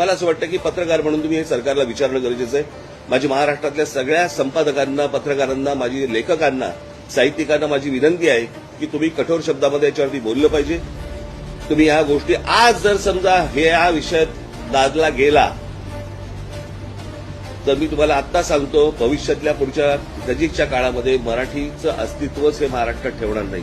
मला असं वाटतं की पत्रकार म्हणून तुम्ही हे सरकारला विचारणं गरजेचं आहे. माझी महाराष्ट्रातल्या सगळ्या संपादकांना पत्रकारांना माझी लेखकांना साहित्यिकांना माझी विनंती आहे की तुम्ही कठोर शब्दामध्ये याच्यावरती बोललं पाहिजे. तुम्ही ह्या गोष्टी आज जर समजा हे या विषयात दादला गेला तर मी तुम्हाला आत्ता सांगतो भविष्यातल्या पुढच्या नजीकच्या काळामध्ये मराठीचं अस्तित्वच हे महाराष्ट्रात ठेवणार नाही.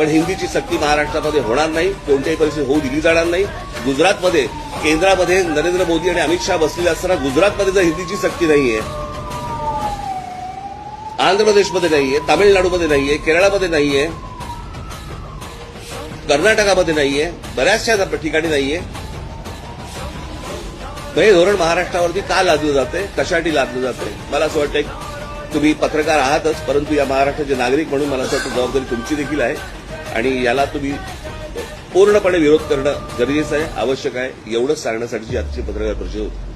पण हिंदीची सक्ती महाराष्ट्रामध्ये होणार नाही कोणत्याही परिस्थितीत होऊ दिली जाणार नाही. गुजरातमध्ये केंद्रामध्ये नरेंद्र मोदी आणि अमित शहा बसलेले असताना गुजरातमध्ये जर हिंदीची सक्ती नाहीये आंध्र प्रदेशमध्ये नाहीये तामिळनाडूमध्ये नाहीये केरळामध्ये नाहीये कर्नाटकामध्ये नाहीये बऱ्याचशा ठिकाणी नाहीये हे धोरण महाराष्ट्रावरती का लादलं जाते कशासाठी लादलं जाते मला असं वाटतं तुम्ही पत्रकार आहातच परंतु या महाराष्ट्राचे नागरिक म्हणून मला असं वाटतं जबाबदारी तुमची देखील आहे. आणि याला तुम्ही पूर्णपणे विरोध करणं गरजेचं आहे आवश्यक आहे. एवढंच सांगण्यासाठी आजची पत्रकार परिषद होती.